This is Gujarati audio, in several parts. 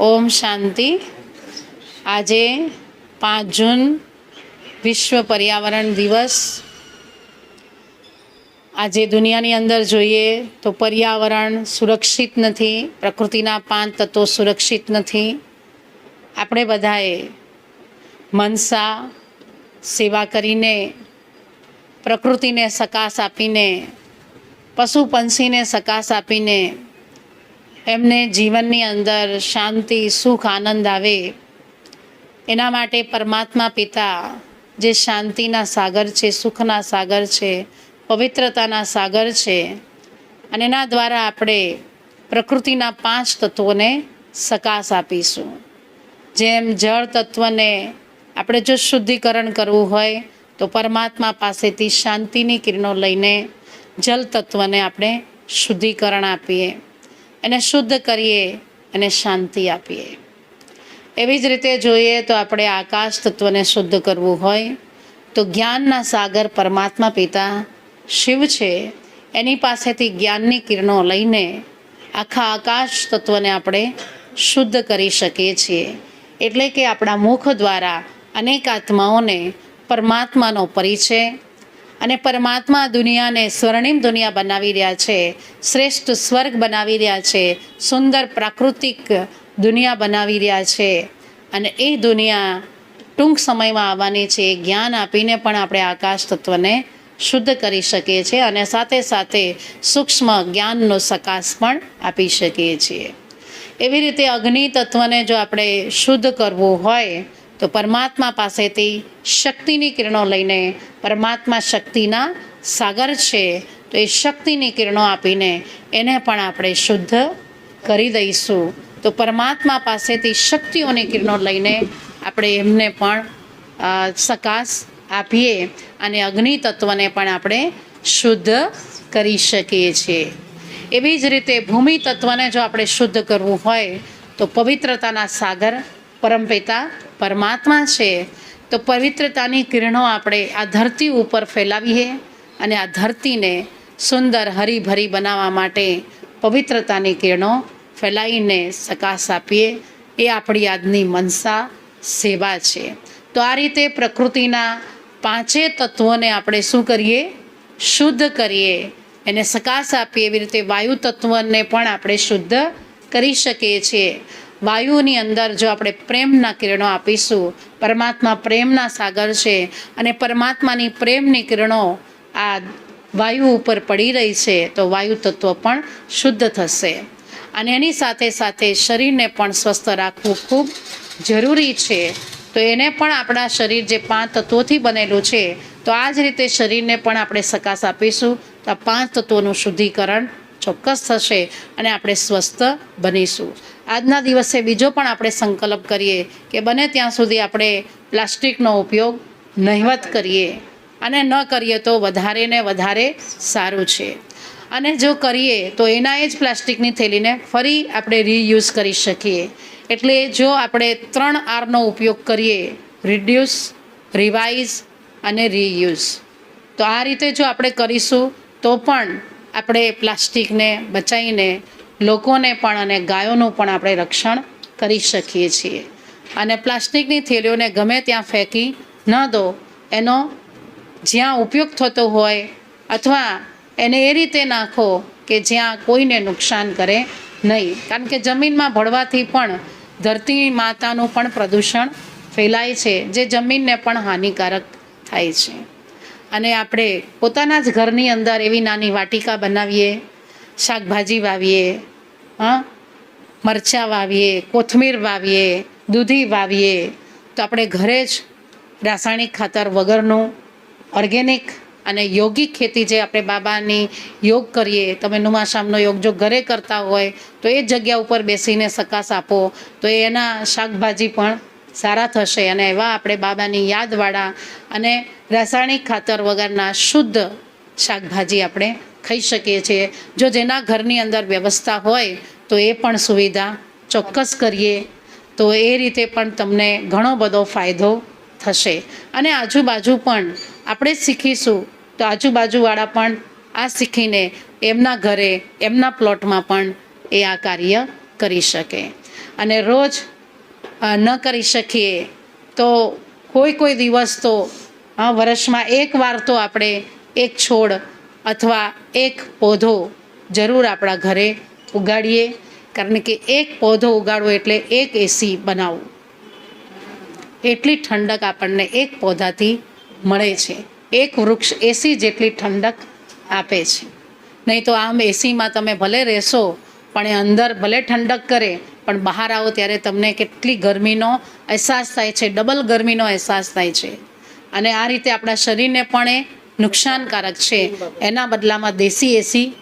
ઓમ શાંતિ. આજે પાંચ જૂન વિશ્વ પર્યાવરણ દિવસ. આજે દુનિયાની અંદર જોઈએ તો પર્યાવરણ સુરક્ષિત નથી, પ્રકૃતિના પાંચ તત્વો સુરક્ષિત નથી. આપણે બધાએ મનસા સેવા કરીને, પ્રકૃતિને સકાસ આપીને, પશુ પંછીને સકાસ આપીને એમને જીવનની અંદર શાંતિ, સુખ, આનંદ આવે, એના માટે પરમાત્મા પિતા જે શાંતિના સાગર છે, સુખના સાગર છે, પવિત્રતાના સાગર છે, અને એના દ્વારા આપણે પ્રકૃતિના પાંચ તત્વોને સકાશ આપીશું. જેમ જળ તત્વને આપણે જો શુદ્ધિકરણ કરવું હોય, તો પરમાત્મા પાસેથી શાંતિની કિરણો લઈને જલ તત્વને આપણે શુદ્ધિકરણ આપીએ. એને શુદ્ધ કરીએ અને શાંતિ આપીએ. એવી જ રીતે જોઈએ તો આપણે આકાશ તત્વને શુદ્ધ કરવું હોય તો જ્ઞાનના સાગર પરમાત્મા પિતા શિવ છે. એની પાસેથી જ્ઞાનની કિરણો લઈને આખા આકાશ તત્વને આપણે શુદ્ધ કરી શકીએ છીએ. એટલે કે આપણા મુખ દ્વારા અનેક આત્માઓને પરમાત્માનો પરિચય અને પરમાત્મા દુનિયાને સ્વર્ણિમ દુનિયા બનાવી રહ્યા છે, શ્રેષ્ઠ સ્વર્ગ બનાવી રહ્યા છે, સુંદર પ્રાકૃતિક દુનિયા બનાવી રહ્યા છે. અને એ દુનિયા ટૂંક સમયમાં આવવાની છે જ્ઞાન આપીને પણ આપણે આકાશ તત્વને શુદ્ધ કરી શકીએ છીએ અને સાથે સાથે સૂક્ષ્મ જ્ઞાનનો સકાશ પણ આપી શકીએ છીએ. એવી રીતે અગ્નિ તત્વને જો આપણે શુદ્ધ કરવું હોય તો પરમાત્મા પાસેથી શક્તિની કિરણો લઈને પરમાત્મા શક્તિના સાગર છે, તો એ શક્તિની કિરણો આપીને એને પણ આપણે શુદ્ધ કરી દઈશું. તો પરમાત્મા પાસેથી શક્તિઓની કિરણો લઈને આપણે એમને પણ સકાશ આપીએ અને અગ્નિ તત્વને પણ આપણે શુદ્ધ કરી શકીએ છીએ. એવી જ રીતે ભૂમિ તત્વને જો આપણે શુદ્ધ કરવું હોય, તો પવિત્રતાના સાગર પરમપિતા પરમાત્મા છે, તો પવિત્રતાની કિરણો આપણે આ ધરતી ઉપર ફેલાવીએ અને આ ધરતીને સુંદર હરીભરી બનાવવા માટે પવિત્રતાની કિરણો ફેલાવીને સકાશ આપીએ. એ આપણી આજની મનસા સેવા છે. તો આ રીતે પ્રકૃતિના પાંચે તત્વોને આપણે શું કરીએ? શુદ્ધ કરીએ. એને સકાશ આપીએ. એવી રીતે વાયુ તત્વને પણ આપણે શુદ્ધ કરી શકીએ છીએ. વાયુની અંદર જો આપણે પ્રેમના કિરણો આપીશું, પરમાત્મા પ્રેમના સાગર છે અને પરમાત્માની પ્રેમની કિરણો આ વાયુ ઉપર પડી રહી છે, તો વાયુ તત્વ પણ શુદ્ધ થશે. અને એની સાથે સાથે શરીરને પણ સ્વસ્થ રાખવું ખૂબ જરૂરી છે. તો એને પણ આપણા શરીર જે પાંચ તત્વોથી બનેલું છે, તો આ જ રીતે શરીરને પણ આપણે સકાશ આપીશું. તો આ પાંચ તત્વોનું શુદ્ધિકરણ ચોક્કસ થશે અને આપણે સ્વસ્થ બનીશું. આજના દિવસે બીજો પણ આપણે સંકલ્પ કરીએ કે બને ત્યાં સુધી આપણે પ્લાસ્ટિકનો ઉપયોગ નહિવત કરીએ અને ન કરીએ તો વધારે ને વધારે સારું છે. અને જો કરીએ તો એના એ જ પ્લાસ્ટિકની થેલીને ફરી આપણે રીયુઝ કરી શકીએ. એટલે જો આપણે ત્રણ આરનો ઉપયોગ કરીએ, રિડ્યુસ, રિવાઇઝ અને રીયુઝ. તો આ રીતે જો આપણે કરીશું તો પણ આપણે પ્લાસ્ટિકને બચાવીને લોકોને પણ અને ગાયોનું પણ આપણે રક્ષણ કરી શકીએ છીએ. અને પ્લાસ્ટિકની થેલીઓને ગમે ત્યાં ફેંકી ન દો. એનો જ્યાં ઉપયોગ થતો હોય અથવા એને એ રીતે નાખો કે જ્યાં કોઈને નુકસાન કરે નહીં. કારણ કે જમીનમાં ભળવાથી પણ ધરતી માતાનું પણ પ્રદૂષણ ફેલાય છે, જે જમીનને પણ હાનિકારક થાય છે. અને આપણે પોતાના જ ઘરની અંદર એવી નાની વાટિકા બનાવીએ, શાકભાજી વાવીએ હા? મરચાં વાવીએ, કોથમીર વાવીએ, દૂધી વાવીએ, તો આપણે ઘરે જ રાસાયણિક ખાતર વગરનું ઓર્ગેનિક અને યોગિક ખેતી જે આપણે બાબાની યોગ કરીએ, તમે નુમાશામનો યોગ જો ઘરે કરતા હોય, તો એ જગ્યા ઉપર બેસીને સકાશ આપો, તો એના શાકભાજી પણ સારા થશે. અને એવા આપણે બાબાની યાદવાળા અને રાસાયણિક ખાતર વગરના શુદ્ધ શાકભાજી આપણે ખાઈ શકીએ છીએ. જો જેના ઘરની અંદર વ્યવસ્થા હોય, તો એ પણ સુવિધા ચોક્કસ કરીએ. તો એ રીતે પણ તમને ઘણો બધો ફાયદો થશે. અને આજુબાજુ પણ આપણે શીખીશું. તો આજુબાજુવાળા પણ આ શીખીને એમના ઘરે, એમના પ્લોટમાં પણ એ આ કાર્ય કરી શકે. અને રોજ ન કરી શકીએ, તો કોઈ કોઈ દિવસ તો વર્ષમાં એક વાર તો આપણે એક છોડ અથવા એક પૌધો જરૂર આપણા ઘરે ઉગાડીએ, કારણ કે એક પૌધો ઉગાડવો એટલે એક એસી બનાવવું. એટલી ઠંડક આપણને એક પૌધાથી મળે છે. એક વૃક્ષ એસી જેટલી ઠંડક આપે છે. નહીં તો આમ એસીમાં તમે ભલે રહેશો, પણ એ અંદર ભલે ઠંડક કરે, પણ બહાર આવો ત્યારે તમને કેટલી ગરમીનો અહેસાસ થાય છે, ડબલ ગરમીનો અહેસાસ થાય છે. અને આ રીતે આપણા શરીરને પણ એ નુકસાનકારક છે. એના બદલામાં દેશી એસી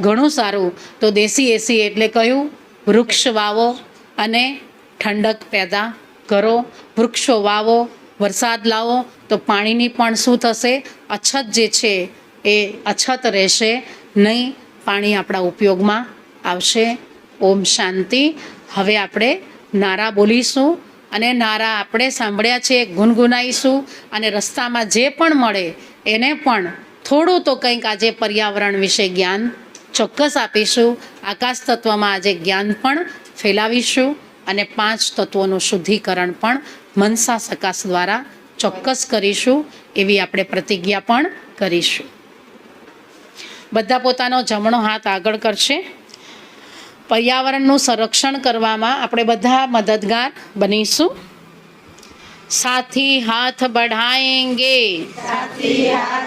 ઘણું સારું. તો દેશી એસી એટલે કયું? વૃક્ષ વાવો અને ઠંડક પેદા કરો. વૃક્ષો વાવો, વરસાદ લાવો, તો પાણીની પણ શું થશે? અછત જે છે એ અછત રહેશે. નહીં, પાણી આપણા ઉપયોગમાં આવશે. ઓમ શાંતિ. હવે આપણે નારા બોલીશું અને નારા આપણે સાંભળ્યા છે, ગુનગુનાઈશું અને રસ્તામાં જે પણ મળે એને પણ થોડું તો કંઈક આજે પર્યાવરણ વિશે જ્ઞાન ચોક્કસ આપીશું. આકાશ તત્વમાં આજે જ્ઞાન પણ ફેલાવીશું અને પાંચ તત્વોનું શુદ્ધિકરણ પણ મનસા સકાશ દ્વારા ચોક્કસ કરીશું. એવી આપણે પ્રતિજ્ઞા પણ કરીશું. બધા પોતાનો જમણો હાથ આગળ કરશે. પર્યાવરણનું સંરક્ષણ કરવામાં આપણે બધા મદદગાર બનીશું. સાથી હાથ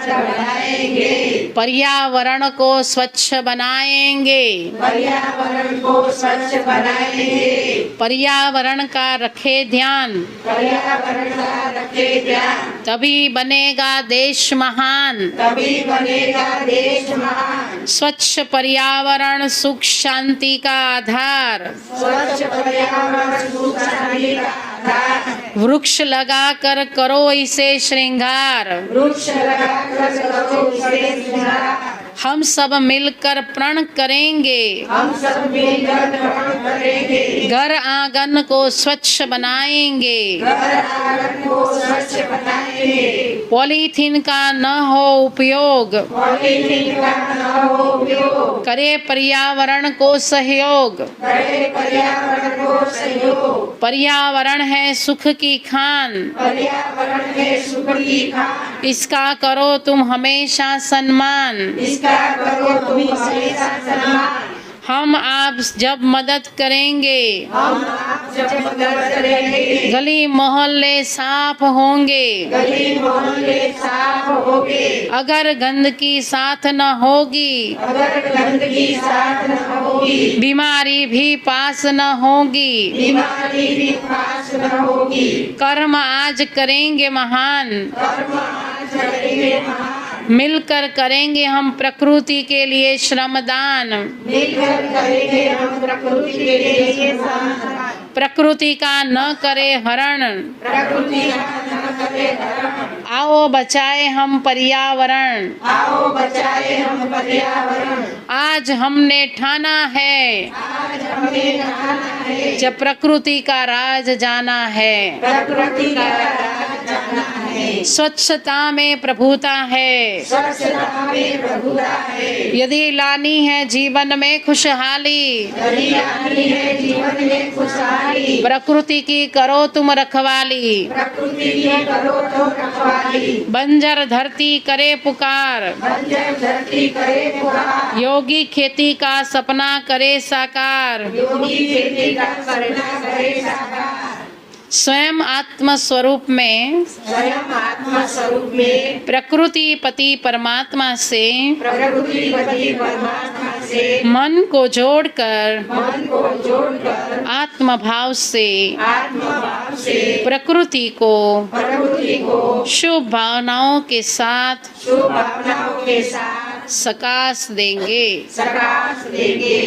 बढ़ाएँगे पर्यावरण को स्वच्छ बनाएँगे। पर्यावरण को स्वच्छ बनाएँगे। पर्यावरण का रखे ध्यान। पर्यावरण का रखे ध्यान। तभी बनेगा देश महान। तभी बनेगा देश महान। स्वच्छ पर्यावरण सुख शांति का आधार। स्वच्छ पर्यावरण सुख शांति का વૃક્ષ લગા કર કરો ઈસે શ્રૃંગાર વૃક્ષ લગા કર કરો ઈસે શ્રૃંગાર हम सब मिलकर प्रण करेंगे। हम सब मिलकर ग्रहण करेंगे। घर आँगन को स्वच्छ बनाएँगे। घर आँगन को स्वच्छ बनाएँगे। पॉलीथीन का न हो उपयोग। पॉलीथीन का न हो उपयोग। करे पर्यावरण को सहयोग। करे पर्यावरण को सहयोग। पर्यावरण है सुख की खान। पर्यावरण है सुख की खान। इसका करो तुम हमेशा सम्मान। हम आप जब मदद करेंगे हम आप जब मदद करेंगे गली मोहल्ले साफ़ होंगे। गली मोहल्ले साफ़ होंगे अगर गंदगी साथ न होगी अगर गंदगी साथ न होगी बीमारी भी पास न होगी। बीमारी भी पास न होगी कर्म आज करेंगे महान कर्म आज करेंगे महान। मिलकर करेंगे हम प्रकृति के लिए श्रमदान। मिलकर करेंगे हम प्रकृति के लिए प्रकृति का न करे हरण। प्रकृति का न करे धर्म आओ बचाए हम पर्यावरण। आओ बचाए हम पर्यावरण। आज हमने ठाना है। आज हमें जाना है। जब प्रकृति का राज जाना है। प्रकृति का राज स्वच्छता में प्रभुता है। है यदि लानी है जीवन में खुशहाली, प्रकृति की करो तुम रखवाली बंजर धरती करे पुकार बंजर धरती करे पुकार, योगी खेती का सपना करे साकार। स्वयं आत्म स्वरूप में स्वयं आत्मा स्वरूप में प्रकृति पति परमात्मा से प्रकृति पति परमात्मा से मन को जोड़कर मन को जोड़कर आत्म भाव से आत्म भाव से प्रकृति को प्रकृति को शुभ भावनाओं के साथ शुभ भावनाओं के साथ सकाश देंगे सकाश देंगे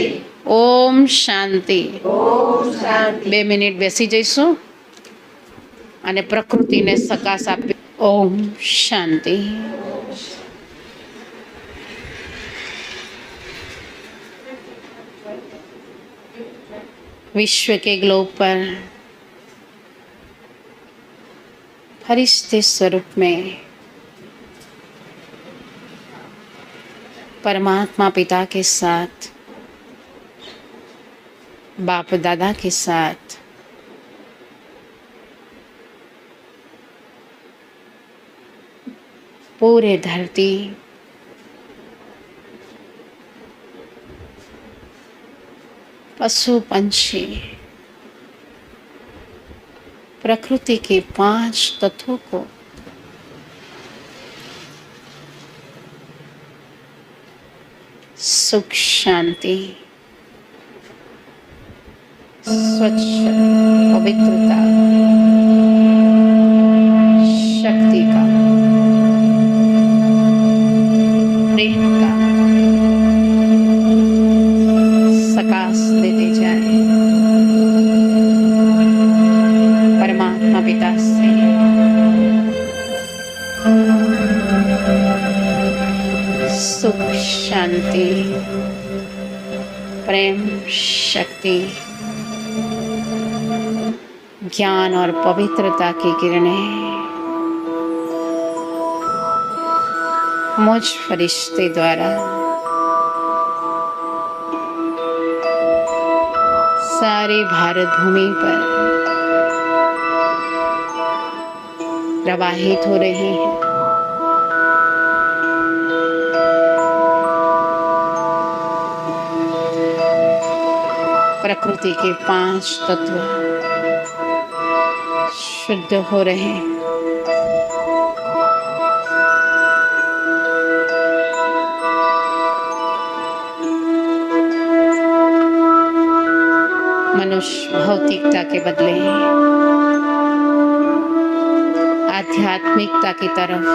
ઓમ શાંતિ ओम शांति બે મિનિટ બેસી જઈશું અને પ્રકૃતિને સકાશ આપી ઓમ શાંતિ विश्व के ग्लोब पर फरिश्ते स्वरूप में परमात्मा पिता के साथ बाप दादा के साथ पूरे धरती। पशु पंछी प्रकृति के पाँच तत्वों को सुख शांति स्वच्छ पवित्रता। शांति प्रेम शक्ति। ज्ञान और पवित्रता की किरणें। मुझ फरिश्ते द्वारा। सारी भारत भूमि पर प्रवाहित हो रही हैं। प्रकृति के पाँच तत्व शुद्ध हो रहे हैं। मनुष्य भौतिकता के बदले आध्यात्मिकता की तरफ़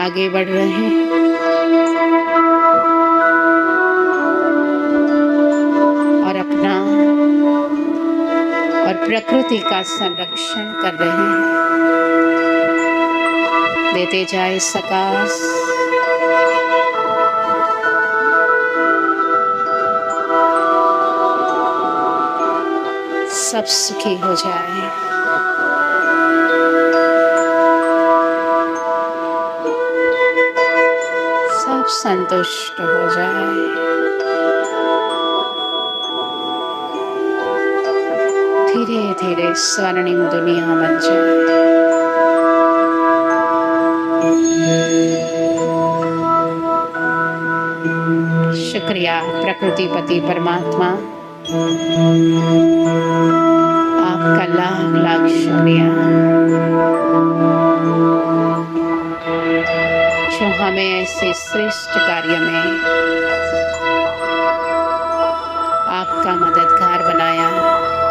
आगे बढ़ रहे हैं। प्रकृति का संरक्षण कर रहे हैं। देते जाए सकाश। सब सुखी हो जाए। सब संतुष्ट हो जाए। धीरे धीरे स्वर्णिम दुनिया बन जाए। शुक्रिया प्रकृति पति परमात्मा। आपका लाख लाख शुक्रिया। जो हमें ऐसे श्रेष्ठ कार्य में आपका मददगार बनाया।